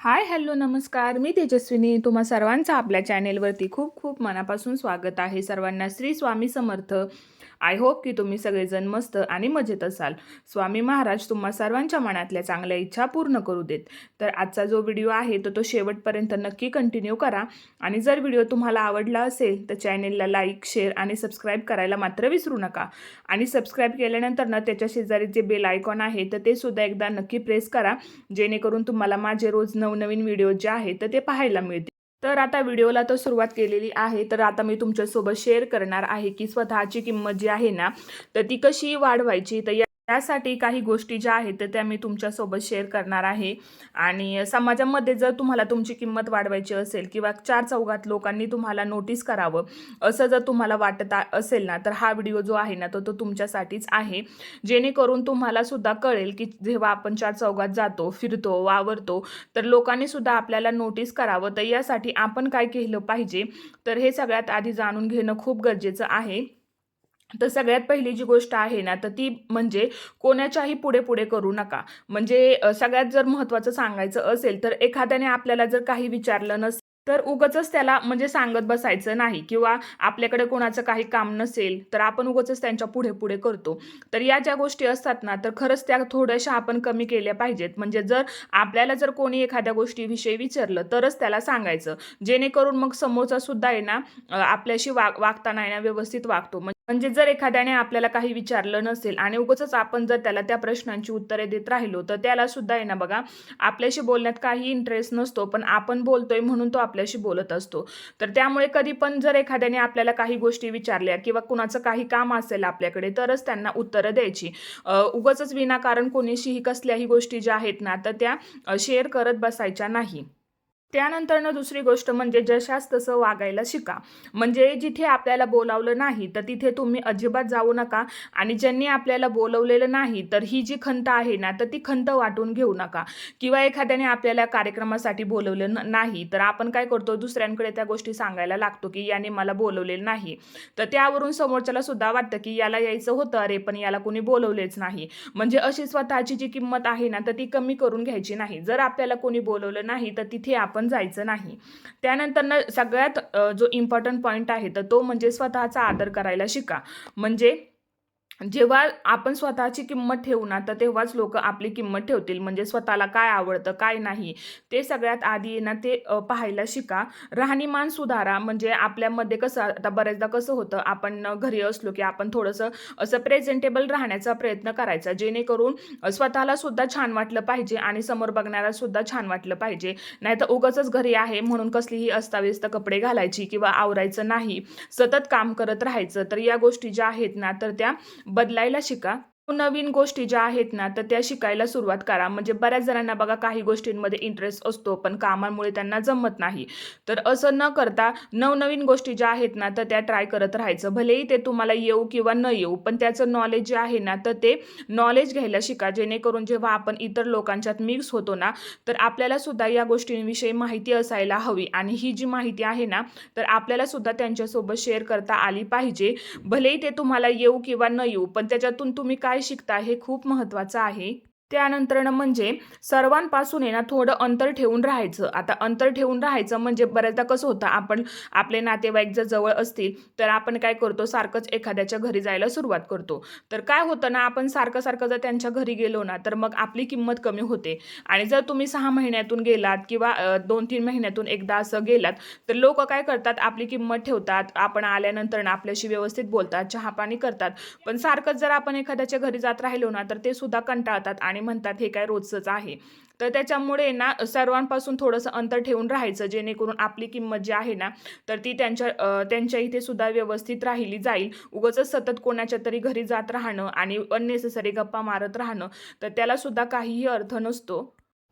Hi hello नमस्कार. मी तेजस्विनी. तुम्हा सर्वांचं आपल्या चॅनेलवरती खूप खूप मनापासून स्वागत आहे. सर्वांना श्री स्वामी समर्थ. आय होप की तुम्ही सगळेजण मस्त आणि मजेत असाल. स्वामी महाराज तुम्हा सर्वांच्या मनातल्या चांगल्या इच्छा पूर्ण करू देत. तर आजचा जो व्हिडिओ आहे तो तो शेवटपर्यंत नक्की कंटिन्यू करा. आणि जर व्हिडिओ तुम्हाला आवडला असेल तर चॅनेलला लाईक शेअर आणि सबस्क्राईब करायला मात्र विसरू नका. आणि सबस्क्राईब केल्यानंतर ना त्याच्या शेजारी जे बेल आयकॉन आहे तर ते सुद्धा एकदा नक्की प्रेस करा. जेणेकरून तुम्हाला माझे रोज नवनवीन व्हिडिओ जे आहेत तर ते पाहायला मिळतील. तर आता व्हिडिओला तर सुरुवात केलेली आहे. तर आता मी तुमच्यासोबत शेअर करणार आहे की स्वतःची किंमत जी आहे ना तर ती कशी वाढवायची? तर या त्यासाठी काही गोष्टी ज्या आहेत तर त्या मी तुमच्यासोबत शेअर करणार आहे. आणि समाजामध्ये जर तुम्हाला तुमची किंमत वाढवायची असेल किंवा चार चौघात लोकांनी तुम्हाला नोटीस करावं असं जर तुम्हाला वाटत असेल ना तर हा व्हिडिओ जो आहे ना तो तो तुमच्यासाठीच आहे. जेणेकरून तुम्हाला सुद्धा कळेल की जेव्हा आपण चार चौघात जातो फिरतो वावरतो तर लोकांनी सुद्धा आपल्याला नोटीस करावं. तर यासाठी आपण काय केलं पाहिजे? तर हे सगळ्यात आधी जाणून घेणं खूप गरजेचं आहे. तर सगळ्यात पहिली जी गोष्ट आहे ना तर ती म्हणजे कोणाच्याही पुढे पुढे करू नका. म्हणजे सगळ्यात जर महत्त्वाचं सांगायचं असेल तर एखाद्याने आपल्याला जर काही विचारलं नसेल तर उगच त्याला म्हणजे सांगत बसायचं नाही किंवा आपल्याकडे कोणाचं काही काम नसेल तर आपण उगच त्यांच्या पुढे पुढे करतो. तर या ज्या गोष्टी असतात ना तर खरंच त्या थोड्याशा आपण कमी केल्या पाहिजेत. म्हणजे जर आपल्याला जर कोणी एखाद्या गोष्टीविषयी विचारलं तरच त्याला सांगायचं. जेणेकरून मग समोरचा सुद्धा आहे ना आपल्याशी वाग वागताना आहे ना व्यवस्थित वागतो. म्हणजे जर एखाद्याने आपल्याला काही विचारलं नसेल आणि उगाचच आपण जर त्याला त्या प्रश्नांची उत्तरे देत राहिलो तर त्याला सुद्धा आहे ना बघा आपल्याशी बोलण्यात काही इंटरेस्ट नसतो पण आपण बोलतोय म्हणून तो आपल्याशी बोलत असतो. तर त्यामुळे कधी पण जर एखाद्याने आपल्याला काही गोष्टी विचारल्या किंवा कुणाचं काही काम असेल आपल्याकडे तरच त्यांना उत्तरं द्यायची. उगच उगाचच विनाकारण कोणीशीही कसल्याही गोष्टी ज्या आहेत ना तर त्या शेअर करत बसायच्या नाही. त्यानंतरनं दुसरी गोष्ट म्हणजे जशास तसं वागायला शिका. म्हणजे जिथे आपल्याला बोलावलं नाही तर तिथे तुम्ही अजिबात जाऊ नका. आणि ज्यांनी आपल्याला बोलवलेलं नाही तर ही जी खंत आहे ना तर ती खंत वाटून घेऊ नका. किंवा एखाद्याने आपल्याला कार्यक्रमासाठी बोलवलं न- नाही तर आपण काय करतो दुसऱ्यांकडे त्या गोष्टी सांगायला लागतो की याने मला बोलवलेलं नाही. तर त्यावरून समोरच्याला सुद्धा वाटतं की याला यायचं होतं अरे पण याला कोणी बोलवलेच नाही. म्हणजे अशी स्वतःची जी किंमत आहे ना तर ती कमी करून घ्यायची नाही. जर आपल्याला कोणी बोलवलं नाही तर तिथे आपण जायचं नाही. त्यानंतर ना सगळ्यात जो इम्पॉर्टंट पॉईंट आहे तर तो म्हणजे स्वतःचा आदर करायला शिका. म्हणजे जेव्हा आपण स्वतःची किंमत ठेवू ना तर तेव्हाच लोक आपली किंमत ठेवतील. म्हणजे स्वतःला काय आवडतं काय नाही ते सगळ्यात आधी ना ते पाहायला शिका. राहणीमान सुधारा. म्हणजे आपल्यामध्ये कसं आता बऱ्याचदा कसं होतं आपण घरी असलो की आपण थोडंसं असं प्रेझेंटेबल राहण्याचा प्रयत्न करायचा. जेणेकरून स्वतःला सुद्धा छान वाटलं पाहिजे आणि समोर बघणाऱ्या सुद्धा छान वाटलं पाहिजे. नाही तर उगाचच घरी आहे म्हणून कसलीही अस्ताव्यस्त कपडे घालायची किंवा आवरायचं नाही. सतत काम करत राहायचं. तर या गोष्टी ज्या आहेत ना तर त्या बदलायला शिका. नवीन गोष्टी ज्या आहेत ना तर त्या शिकायला सुरुवात करा. म्हणजे बऱ्याच जणांना बघा काही गोष्टींमध्ये इंटरेस्ट असतो पण कामामुळे त्यांना जमत नाही. तर असं न करता नवनवीन गोष्टी ज्या आहेत ना तर त्या ट्राय करत राहायचं. भलेही ते तुम्हाला येऊ किंवा न येऊ पण त्याचं नॉलेज जे आहे ना तर ते नॉलेज घ्यायला शिका. जेणेकरून जेव्हा आपण इतर लोकांच्यात मिक्स होतो ना तर आपल्याला सुद्धा या गोष्टींविषयी माहिती असायला हवी. आणि ही जी माहिती आहे ना तर आपल्याला सुद्धा त्यांच्यासोबत शेअर करता आली पाहिजे. भलेही ते तुम्हाला येऊ किंवा न येऊ पण त्याच्यातून तुम्ही काय शिकता हे खूप महत्त्वाचं आहे. त्यानंतरनं म्हणजे सर्वांपासून आहे ना थोडं अंतर ठेवून राहायचं. आता अंतर ठेवून राहायचं म्हणजे बऱ्याचदा कसं होतं आपण आपले नातेवाईक जर जवळ असतील तर आपण काय करतो सारखंच एखाद्याच्या घरी जायला सुरुवात करतो. तर काय होतं ना आपण सारखं सारखं जर त्यांच्या घरी गेलो ना तर मग आपली किंमत कमी होते. आणि जर तुम्ही सहा महिन्यातून गेलात किंवा दोन तीन महिन्यातून एकदा असं गेलात तर लोक काय करतात आपली किंमत ठेवतात. आपण आल्यानंतर ना आपल्याशी व्यवस्थित बोलतात चहापाणी करतात. पण सारखंच जर आपण एखाद्याच्या घरी जात राहिलो ना तर ते सुद्धा कंटाळतात आणि म्हणतात हे काय रोजचंच आहे. तर त्याच्यामुळे ना सर्वांपासून थोडंसं अंतर ठेवून राहायचं जेणेकरून आपली किंमत जी आहे ना तर ती त्यांच्या त्यांच्या इथे सुद्धा व्यवस्थित राहिली जाईल. उगाच सतत कोणाच्या तरी घरी जात राहणं आणि अननेसेसरी गप्पा मारत राहणं तर त्याला सुद्धा काहीही अर्थ नसतो.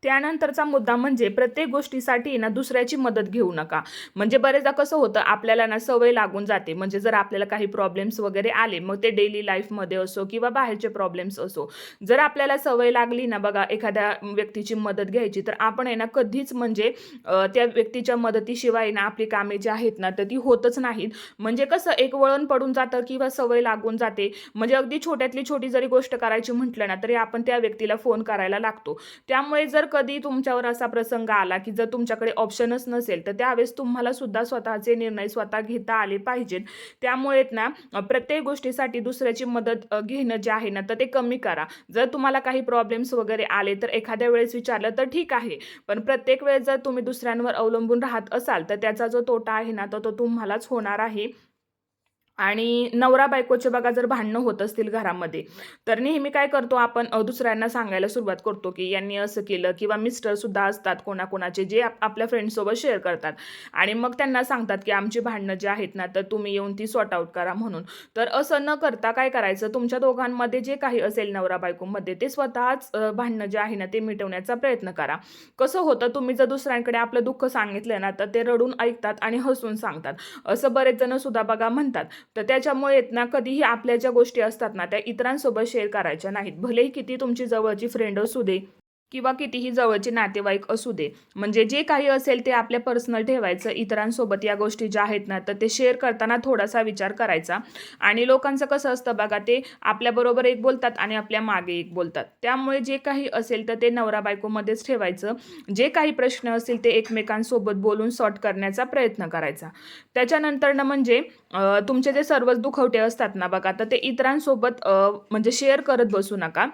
त्यानंतरचा मुद्दा म्हणजे प्रत्येक गोष्टीसाठी ना दुसऱ्याची मदत घेऊ नका. म्हणजे बरेचदा कसं होतं आपल्याला ना सवय लागून जाते. म्हणजे जर आपल्याला काही प्रॉब्लेम्स वगैरे आले मग ते डेली लाईफमध्ये असो किंवा बाहेरचे प्रॉब्लेम्स असो जर आपल्याला सवय लागली ना बघा एखाद्या व्यक्तीची मदत घ्यायची तर आपण आहे ना कधीच म्हणजे त्या व्यक्तीच्या मदतीशिवाय ना आपली कामे जी आहेत ना तर ती होतच नाहीत. म्हणजे कसं एक वळण पडून जातं किंवा सवय लागून जाते. म्हणजे अगदी छोट्यातली छोटी जरी गोष्ट करायची म्हटलं ना तरी आपण त्या व्यक्तीला फोन करायला लागतो. त्यामुळे जर कधी तुमच्यावर असा प्रसंग आला की जर तुमच्याकडे ऑप्शनच नसेल तर त्यावेळेस तुम्हाला सुद्धा स्वतःचे निर्णय स्वतः घेता आले पाहिजेत. त्यामुळे ना प्रत्येक गोष्टीसाठी दुसऱ्याची मदत घेणं जे आहे ना तर ते कमी करा. जर तुम्हाला काही प्रॉब्लेम्स वगैरे आले तर एखाद्या वेळेस विचारलं तर ठीक आहे. पण प्रत्येक वेळेस जर तुम्ही दुसऱ्यांवर अवलंबून राहत असाल तर त्याचा जो तोटा आहे ना तर तो तुम्हालाच होणार आहे. आणि नवरा बायकोचे बघा जर भांडणं होत असतील घरामध्ये तर नेहमी काय करतो आपण? दुसऱ्यांना सांगायला सुरुवात करतो की यांनी असं केलं किंवा मिस्टरसुद्धा असतात कोणाकोणाचे जे आप आपल्या फ्रेंडसोबत शेअर करतात. आणि मग त्यांना सांगतात की आमची भांडणं जे आहेत ना तर तुम्ही येऊन ती सॉर्ट आऊट करा म्हणून. तर असं न करता काय करायचं? तुमच्या दोघांमध्ये जे काही असेल नवरा बायकोमध्ये ते स्वतःच भांडणं जे आहे ना ते मिटवण्याचा प्रयत्न करा. कसं होतं? तुम्ही जर दुसऱ्यांकडे आपलं दुःख सांगितलं ना तर ते रडून ऐकतात आणि हसून सांगतात. असं बरेच जण सुद्धा बघा म्हणतात. तर त्याच्यामुळे आहेत ना कधीही आपल्या ज्या गोष्टी असतात ना त्या इतरांसोबत शेअर करायच्या नाहीत. भलेही किती तुमची जवळची फ्रेंड असू दे किंवा कितीही जवळचे नातेवाईक असू दे. म्हणजे जे काही असेल ते आपल्या पर्सनल ठेवायचं इतरांसोबत या गोष्टी ज्या आहेत ना तर ते शेअर करताना थोडासा विचार करायचा. आणि लोकांचं कसं असतं बघा ते आपल्याबरोबर एक बोलतात आणि आपल्या मागे एक बोलतात. त्यामुळे जे काही असेल तर ते नवरा बायकोमध्येच ठेवायचं. जे काही प्रश्न असतील ते एकमेकांसोबत बोलून सॉर्ट करण्याचा प्रयत्न करायचा. त्याच्यानंतर ना म्हणजे तुमचे जे सर्वच दुखवटे असतात ना बघा तर ते इतरांसोबत म्हणजे शेअर करत बसू नका.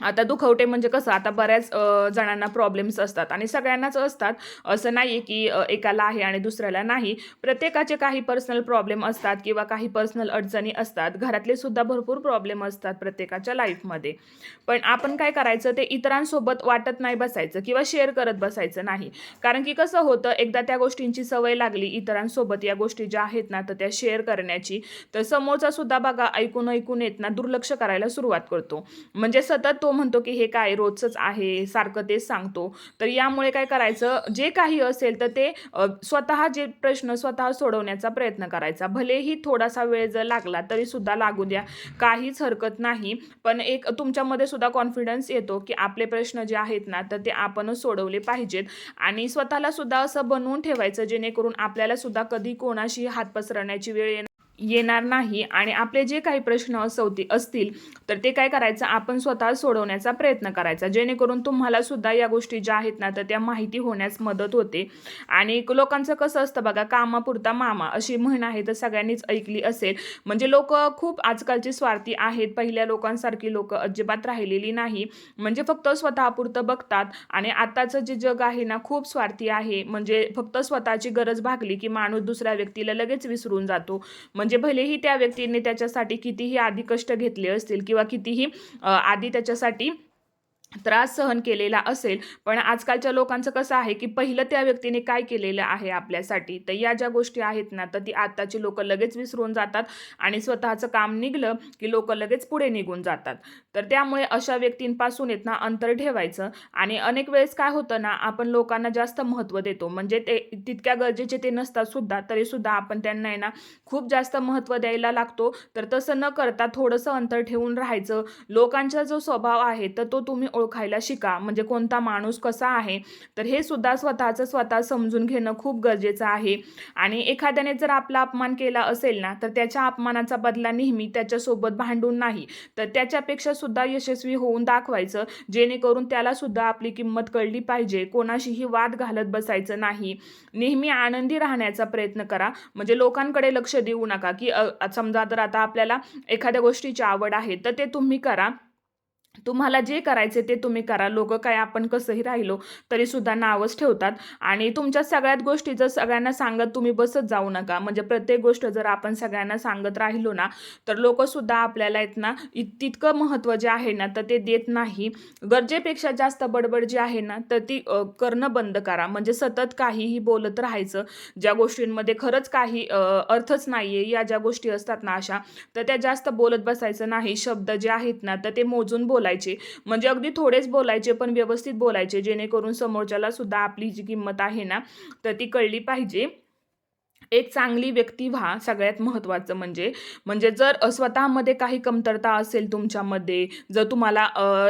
आता दुखवटे म्हणजे कसं आता बऱ्याच जणांना प्रॉब्लेम्स असतात आणि सगळ्यांनाच असतात. असं नाही आहे की एकाला आहे आणि दुसऱ्याला नाही. प्रत्येकाचे काही पर्सनल प्रॉब्लेम असतात किंवा काही पर्सनल अडचणी असतात. घरातले सुद्धा भरपूर प्रॉब्लेम असतात प्रत्येकाच्या लाईफमध्ये पण आपण काय करायचं ते इतरांसोबत वाटत नाही बसायचं किंवा शेअर करत बसायचं नाही. कारण की कसं होतं एकदा त्या गोष्टींची सवय लागली इतरांसोबत या गोष्टी ज्या आहेत ना तर त्या शेअर करण्याची तर समोरचा सुद्धा बघा ऐकून ऐकून येत ना दुर्लक्ष करायला सुरुवात करतो. म्हणजे सतत तो म्हणतो की हे काय रोजच आहे सारखं तेच सांगतो. तर यामुळे काय करायचं जे काही असेल तर ते स्वतः जे प्रश्न स्वतः सोडवण्याचा प्रयत्न करायचा. भलेही थोडासा वेळ जर लागला तरी सुद्धा लागू द्या. काहीच हरकत नाही. पण एक तुमच्यामध्ये सुद्धा कॉन्फिडन्स येतो की आपले प्रश्न जे आहेत ना तर ते आपणच सोडवले पाहिजेत. आणि स्वतःला सुद्धा असं बनवून ठेवायचं जेणेकरून आपल्याला सुद्धा कधी कोणाशी हात पसरण्याची वेळ येणार येणार नाही आणि आपले जे काही प्रश्न असवती असतील तर ते काय करायचं? आपण स्वतः सोडवण्याचा प्रयत्न करायचा. जेणेकरून तुम्हाला सुद्धा या गोष्टी ज्या आहेत ना तर त्या माहिती होण्यास मदत होते. आणि लोकांचं कसं असतं बघा कामापुरता मामा अशी म्हण आहे तर सगळ्यांनीच ऐकली असेल. म्हणजे लोक खूप आजकालची स्वार्थी आहेत. पहिल्या लोकांसारखी लोक अजिबात राहिलेली नाही. म्हणजे फक्त स्वतःपुरतं बघतात. आणि आताचं जे जग आहे ना खूप स्वार्थी आहे. म्हणजे फक्त स्वतःची गरज भागली की माणूस दुसऱ्या व्यक्तीला लगेच विसरून जातो. म्हणजे भलेही त्या व्यक्तीने त्याच्यासाठी कितीही आधी कष्ट घेतले असतील किंवा कितीही आधी त्याच्यासाठी त्रास सहन केलेला असेल पण आजकालच्या लोकांचं कसं आहे की पहिलं त्या व्यक्तीने काय केलेलं आहे आपल्यासाठी? तर या ज्या गोष्टी आहेत ना तर ती आत्ताची लोक लगेच विसरून जातात आणि स्वतःचं काम निघलं की लोक लगेच पुढे निघून जातात. तर त्यामुळे अशा व्यक्तींपासून येत ना अंतर ठेवायचं आणि अनेक वेळेस काय होतं ना आपण लोकांना जास्त महत्त्व देतो. म्हणजे ते तितक्या गरजेचे ते नसतात सुद्धा तरीसुद्धा आपण त्यांना आहे ना खूप जास्त महत्त्व द्यायला लागतो. तर तसं न करता थोडंसं अंतर ठेवून राहायचं. लोकांचा जो स्वभाव आहे तर तो तुम्ही ओळखायला शिका. म्हणजे कोणता माणूस कसा आहे? तर हे सुद्धा स्वतःचं स्वतः समजून घेणं खूप गरजेचं आहे. आणि एखाद्याने जर आपला अपमान केला असेल ना तर त्याच्या अपमानाचा बदला नेहमी त्याच्यासोबत भांडून नाही. तर त्याच्यापेक्षा सुद्धा यशस्वी होऊन दाखवायचं. जेणेकरून त्याला सुद्धा आपली किंमत कळली पाहिजे. कोणाशीही वाद घालत बसायचं नाही. नेहमी आनंदी राहण्याचा प्रयत्न करा. म्हणजे लोकांकडे लक्ष देऊ नका की समजा जर आता आपल्याला एखाद्या गोष्टीची आवड आहे तर ते तुम्ही करा. तुम्हाला जे करायचे ते तुम्ही करा. लोक काय आपण कसंही राहिलो तरी सुद्धा नावच ठेवतात. आणि तुमच्या सगळ्यात गोष्टी जर सगळ्यांना सांगत तुम्ही बसत जाऊ नका. म्हणजे प्रत्येक गोष्ट जर आपण सगळ्यांना सांगत राहिलो ना तर लोकसुद्धा आपल्याला आहेत ना तितकं महत्त्व जे आहे ना तर ते देत नाही. गरजेपेक्षा जास्त बडबड जी आहे ना तर ती करणं बंद करा. म्हणजे सतत काहीही बोलत राहायचं ज्या गोष्टींमध्ये खरंच काही अर्थच नाही आहे या ज्या गोष्टी असतात ना अशा तर त्या जास्त बोलत बसायचं नाही. शब्द जे आहेत ना तर ते मोजून बोलायचे. म्हणजे अगदी थोडेच बोलायचे पण व्यवस्थित बोलायचे जेणेकरून समोरच्याला सुद्धा आपली जी किंमत आहे ना तर ती कळली पाहिजे. एक चांगली व्यक्ती व्हा सगळ्यात महत्त्वाचं म्हणजे. म्हणजे जर स्वतःमध्ये काही कमतरता असेल तुमच्यामध्ये जर तुम्हाला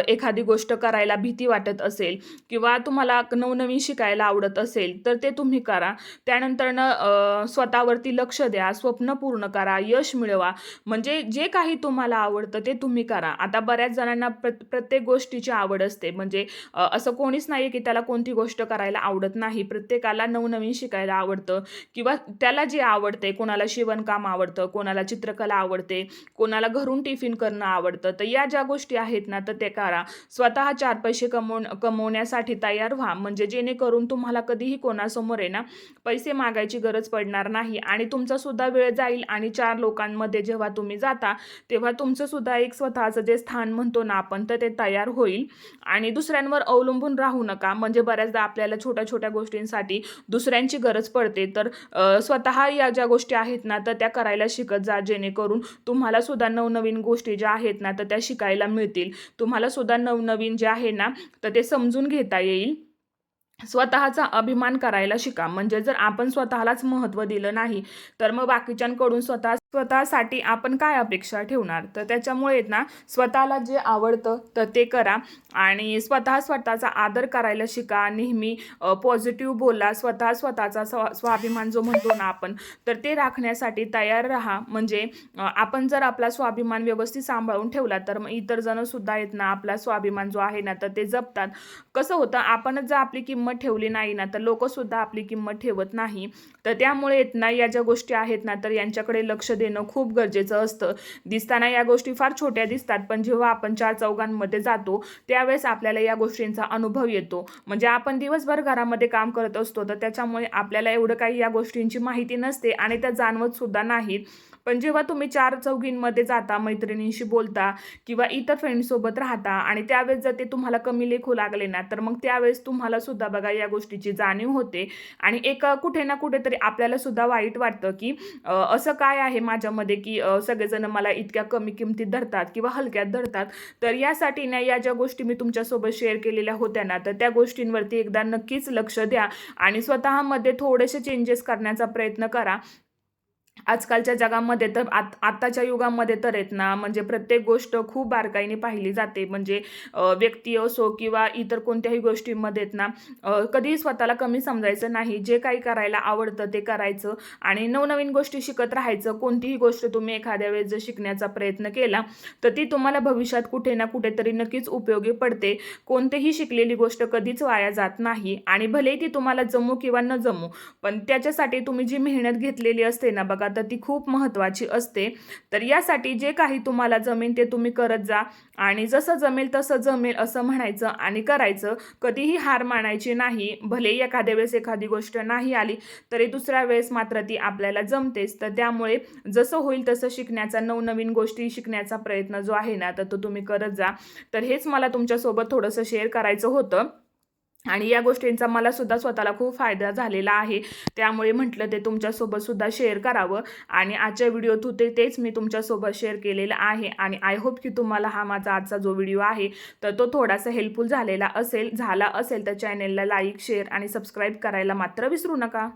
एखादी गोष्ट करायला भीती वाटत असेल किंवा तुम्हाला नवनवीन शिकायला आवडत असेल तर ते तुम्ही करा. त्यानंतरनं स्वतःवरती लक्ष द्या स्वप्न पूर्ण करा यश मिळवा. म्हणजे जे काही तुम्हाला आवडतं ते तुम्ही करा. आता बऱ्याच जणांना प्र प्रत्येक गोष्टीची आवड असते. म्हणजे असं कोणीच नाही की त्याला कोणती गोष्ट करायला आवडत नाही. प्रत्येकाला नवनवीन शिकायला आवडतं किंवा त्याला जे आवडते कोणाला शिवणकाम आवडतं कोणाला चित्रकला आवडते कोणाला घरून टिफिन करणं आवडतं तर या ज्या गोष्टी आहेत ना तर ते करा. स्वतः चार पैसे कमवून कमवण्यासाठी तयार व्हा. म्हणजे जेणेकरून तुम्हाला कधीही कोणासमोर आहे ना पैसे मागायची गरज पडणार नाही आणि तुमचा सुद्धा वेळ जाईल आणि चार लोकांमध्ये जेव्हा तुम्ही जाता तेव्हा तुमचं सुद्धा एक स्वतःचं जे स्थान म्हणतो ना आपण तर ते तयार होईल. आणि दुसऱ्यांवर अवलंबून राहू नका. म्हणजे बऱ्याचदा आपल्याला छोट्या छोट्या गोष्टींसाठी दुसऱ्यांची गरज पडते. तर स्वतः या ज्या गोष्टी आहेत ना तर त्या करायला शिकत जा जेणेकरून तुम्हाला सुद्धा नवनवीन गोष्टी ज्या आहेत ना तर त्या शिकायला मिळतील. तुम्हाला सुद्धा नवनवीन जे आहे ना तर ते समजून घेता येईल. स्वतःचा अभिमान करायला शिका. म्हणजे जर आपण स्वतःलाच महत्त्व दिलं नाही तर मग बाकीच्यांकडून स्वतः स्वतःसाठी आपण काय अपेक्षा ठेवणार? तर त्याच्यामुळे ना स्वतःला जे आवडतं तर ते करा. आणि स्वतः स्वतःचा आदर करायला शिका. नेहमी पॉझिटिव्ह बोला. स्वतः स्वतःचा स्व स्वाभिमान जो म्हणतो ना आपण तर ते राखण्यासाठी तयार राहा. म्हणजे आपण जर आपला स्वाभिमान व्यवस्थित सांभाळून ठेवला तर मग इतर जणसुद्धा आहेत ना आपला स्वाभिमान जो आहे ना तर ते जपतात. कसं होतं आपणच जर आपली किंमत ठेवली नाही ना तर लोकसुद्धा आपली किंमत ठेवत नाही. तर त्यामुळे आहेत ना या ज्या गोष्टी आहेत ना तर यांच्याकडे लक्ष देणं खूप गरजेचं असतं. दिसताना या गोष्टी फार छोट्या दिसतात पण जेव्हा आपण चार चौघांमध्ये जातो त्यावेळेस आपल्याला या गोष्टींचा अनुभव येतो. म्हणजे आपण दिवसभर घरामध्ये काम करत असतो तर त्याच्यामुळे आपल्याला एवढं काही या गोष्टींची माहिती नसते आणि त्या जाणवत सुद्धा नाहीत. पण जेव्हा तुम्ही चार चौघींमध्ये जाता मैत्रिणींशी बोलता किंवा इतर फ्रेंडसोबत राहता आणि त्यावेळेस जर ते तुम्हाला कमी लेखू लागले ना तर मग त्यावेळेस तुम्हाला सुद्धा बघा या गोष्टीची जाणीव होते. आणि एक कुठे ना कुठेतरी आपल्याला सुद्धा वाईट वाटतं की असं काय आहे? माझ्यामध्ये की सगळेजण मला इतक्या कमी किमतीत धरतात किंवा हलक्यात धरतात तर यासाठी ना या ज्या गोष्टी मी तुमच्यासोबत शेअर केलेल्या होत्या ना तर त्या गोष्टींवरती एकदा नक्कीच लक्ष द्या आणि स्वतःमध्ये थोडेसे चेंजेस करण्याचा प्रयत्न करा. आजकालच्या जगामध्ये तर आत आत्ताच्या युगामध्ये तर आहेत ना म्हणजे प्रत्येक गोष्ट खूप बारकाईने पाहिली जाते. म्हणजे व्यक्ती असो किंवा इतर कोणत्याही गोष्टींमध्ये आहेत ना कधीही स्वतःला कमी समजायचं नाही. जे काही करायला आवडतं ते करायचं आणि नवनवीन गोष्टी शिकत राहायचं. कोणतीही गोष्ट तुम्ही एखाद्या वेळेस जर शिकण्याचा प्रयत्न केला तर ती तुम्हाला भविष्यात कुठे ना कुठेतरी नक्कीच उपयोगी पडते. कोणतेही शिकलेली गोष्ट कधीच वाया जात नाही आणि भलेही ती तुम्हाला जमू किंवा न जमू पण त्याच्यासाठी तुम्ही जी मेहनत घेतलेली असते ना बघा तर ती खूप महत्त्वाची असते. तर यासाठी जे काही तुम्हाला जमेल ते तुम्ही करत जा. आणि जसं जमेल तसं जमेल असं म्हणायचं आणि करायचं. कधीही हार मानायची नाही. भले एखाद्या वेळेस एखादी गोष्ट नाही आली तरी दुसऱ्या वेळेस मात्र ती आपल्याला जमतेच. तर त्यामुळे जसं होईल तसं शिकण्याचा नवनवीन गोष्टी शिकण्याचा प्रयत्न जो आहे ना तर तो तुम्ही करत जा. तर हेच मला तुमच्यासोबत थोडंसं शेअर करायचं होतं. आणि या गोष्टींचा मला सुद्धा स्वतःला खूप फायदा झालेला आहे. त्यामुळे म्हटलं ते तुमच्यासोबत सुद्धा शेअर करावं. आणि आजच्या व्हिडिओत होते तेच मी तुमच्यासोबत शेअर केलेलं आहे. आणि आय होप की तुम्हाला हा माझा आजचा जो व्हिडिओ आहे तर तो थोडासा हेल्पफुल झालेला असेल झाला असेल तर चॅनेलला लाईक शेअर आणि सबस्क्राईब करायला मात्र विसरू नका.